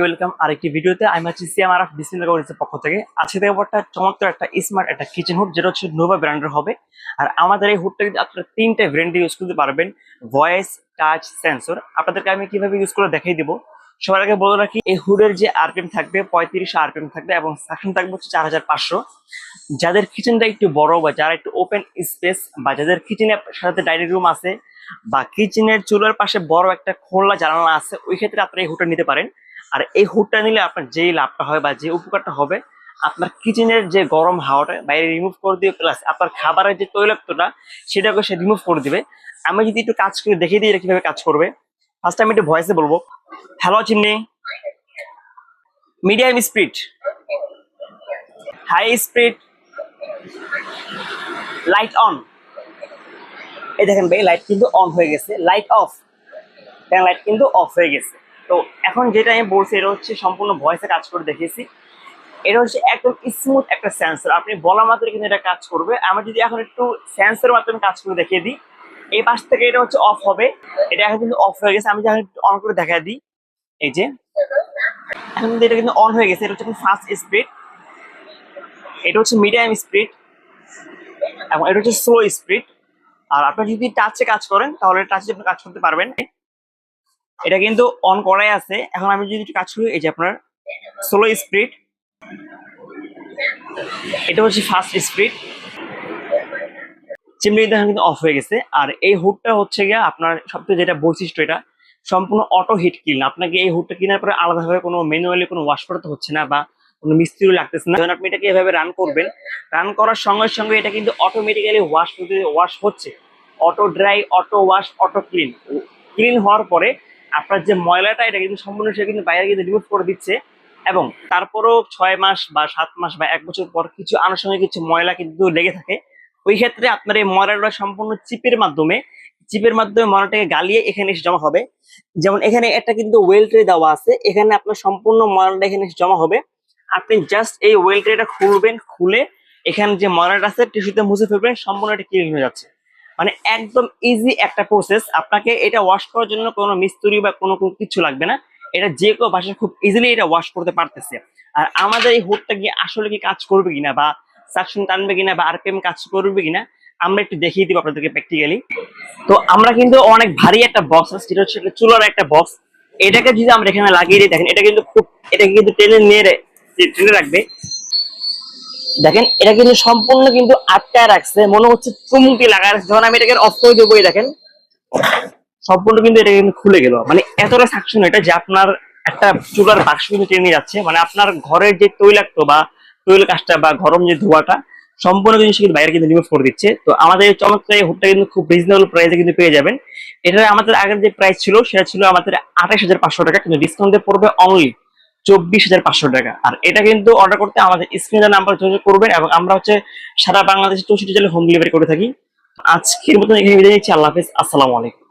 Welcome আরেকটি পক্ষ থেকে। দেখব একটা একটা স্মার্ট একটা কিচেন হুড যেটা হচ্ছে হবে। আর আমাদের এই হুডটা কিন্তু তিনটা ইউজ করতে পারবেন। ভয়েস সেন্সর আপনাদেরকে আমি কীভাবে ইউজ করে দেখাই দিব? সবার আগে বলে রাখি, এই হুডের যে আরপিএম থাকবে, পঁয়ত্রিশ আরপিএম থাকবে এবং সাকশন থাকবে হচ্ছে চার হাজার পাঁচশো। যাদের কিচেনটা একটু বড় বা যারা একটু ওপেন স্পেস বা যাদের কিচেনের সাথে ডাইনিং রুম আছে বা কিচেনের চুলার পাশে বড় একটা খোলা জানালা আছে, ওই ক্ষেত্রে আপনারা এই হুডটা নিতে পারেন। আর এই হুডটা নিলে আপনার যেই লাভটা হয় বা যে উপকারটা হবে, আপনার কিচেনের যে গরম হাওয়াটা বাইরে রিমুভ করে দিয়ে প্লাস আপনার খাবারের যে তৈলাক্তটা সেটাকে সে রিমুভ করে দিবে। আমি যদি একটু কাজ করে দেখিয়ে দিই এটা কীভাবে কাজ করবে। ফার্স্ট আমি একটু ভয়েসে বলব। Hello chimney. Medium speed. High speed. Light on. এই দেখেন ভাই, লাইট কিন্তু অন হয়ে গেছে। Light off. দেখেন লাইট কিন্তু অফ হয়ে গেছে। তো এখন যেটা আমি বলছি, এটা হচ্ছে সম্পূর্ণ ভয়েসে কাজ করে দেখিয়েছি। এটা হচ্ছে একদম স্মুথ একটা সেন্সর আপনি বলা মাত্র কিন্তু এটা কাজ করবে। আমি যদি এখন একটু সেন্সরের মাধ্যমে কাজ করে দেখিয়ে দিই। এই পাশ থেকে এটা হচ্ছে অফ হবে। এটা এখন কিন্তু অফ হয়ে গেছে। আমি যখন অন করে দেখা দিই। এই যে। এখন কিন্তু এটা কিন্তু অন হয়ে গেছে। এটা হচ্ছে ফাস্ট স্পিড এটা হচ্ছে মিডিয়াম স্পিড এবং এটা হচ্ছে স্লো স্পিড আর আপনি যদি টাচে কাজ করেন, তাহলে টাচে আপনি কাজ করতে পারবেন। এটা কিন্তু অন করাই আছে। এখন আমি যদি কাজ করি, এই যে আপনার স্লো স্পিড এটা হচ্ছে ফাস্ট স্পিড চিমনি দেখেন কিন্তু অফ হয়ে গেছে। আর এই হুডটা হচ্ছে গিয়ে আপনার সবথেকে যেটা বৈশিষ্ট্য এটা, সম্পূর্ণ অটো হিট কিন আপনাকে এই হুডটা কেনার পরে আলাদাভাবে কোনো ম্যানুয়ালি কোনো ওয়াশ করতে হচ্ছে না বা কোনো মিস্ত্রিও লাগতেছে না। যখন আপনি এটাকে এভাবে রান করবেন। রান করার সঙ্গে সঙ্গে এটা কিন্তু অটোমেটিক্যালি ওয়াশ ওয়াশ হচ্ছে। Auto dry auto wash auto clean clean হওয়ার পরে আপনার যে ময়লাটা, এটা কিন্তু সম্পূর্ণ সে কিন্তু বাইরে কিন্তু রিমুভ করে দিচ্ছে। এবং তারপরও ছয় মাস বা সাত মাস বা এক বছর পর কিছু আনুষঙ্গিক কিছু ময়লা কিন্তু লেগে থাকে। ওই ক্ষেত্রে আপনার এই ময়লাটা সম্পূর্ণ চিপের মাধ্যমে চিপের মাধ্যমে ময়লাটাকে গালিয়ে এখানে এসে জমা হবে। যেমন এখানে একটা কিন্তু ওয়েল ট্রে দেওয়া আছে, এখানে আপনার সম্পূর্ণ ময়লাটা এখানে এসে জমা হবে। আপনি জাস্ট এই ওয়েল ট্রেটা খুলবেন, খুলে এখানে যে ময়লাটা আছে, টিস্যুতে মুছে ফেলবেন, সম্পূর্ণ এটা ক্লিন হয়ে যাচ্ছে। মানে একদম ইজি একটা প্রসেস আপনাকে এটা ওয়াশ করার জন্য কোনো মিস্ত্রি বা কোনো কিছু লাগবে না। এটা যে কেউ বাসায় খুব ইজিলি এটা ওয়াশ করতে পারতেছে। আর আমাদের এই হুডটা গিয়ে আসলে কি কাজ করবে কিনা বা সাকশন টানবে কিনা বা আরপিএম কাজ করবে কিনা, আমরা একটু দেখিয়ে দিব আপনাদেরকে প্র্যাকটিক্যালি তো আমরা কিন্তু অনেক ভারী একটা বক্স আছে, যেটা হচ্ছে চুলার একটা বক্স এটাকে যদি আমরা এখানে লাগিয়ে দিই, দেখেন এটা কিন্তু খুব এটাকে কিন্তু টেনে নিয়ে টেনে রাখবে। দেখেন, এটা কিন্তু সম্পূর্ণ কিন্তু আটকায় রাখছে, মনে হচ্ছে চুমুকি রাখছে। যখন আমি এটাকে অফ করে দেবো দেখেন, সম্পূর্ণ কিন্তু এটা কিন্তু খুলে গেল। মানে এতটা সাকশন এটা যে আপনার একটা চুলার বাক্স কিন্তু টেনে যাচ্ছে। মানে আপনার ঘরের যে তৈলাক্ত বা তৈল কাজটা বা গরম যে ধোয়াটা, সম্পূর্ণ জিনিস কিন্তু বাইরে কিন্তু রিমুভ করে দিচ্ছে। তো আমাদের এই চমৎকার হুডটা কিন্তু খুব রিজনেবল প্রাইসে কিন্তু পেয়ে যাবেন। এটা আমাদের আগের যে প্রাইস ছিল, সেটা ছিল আমাদের আঠাশ হাজার পাঁচশো টাকা, কিন্তু ডিসকাউন্টে পড়বে অনলি চব্বিশ হাজার পাঁচশো টাকা। আর এটা কিন্তু অর্ডার করতে আমাদের স্ক্রিনের নাম্বার যোগাযোগ করবেন এবং আমরা হচ্ছে সারা বাংলাদেশে চৌষট্টি জেলায় হোম ডেলিভারি করে থাকি। আজকের মতন এখানে বিদায় নিচ্ছি, আল্লাহ হাফিজ, আসসালামু আলাইকুম।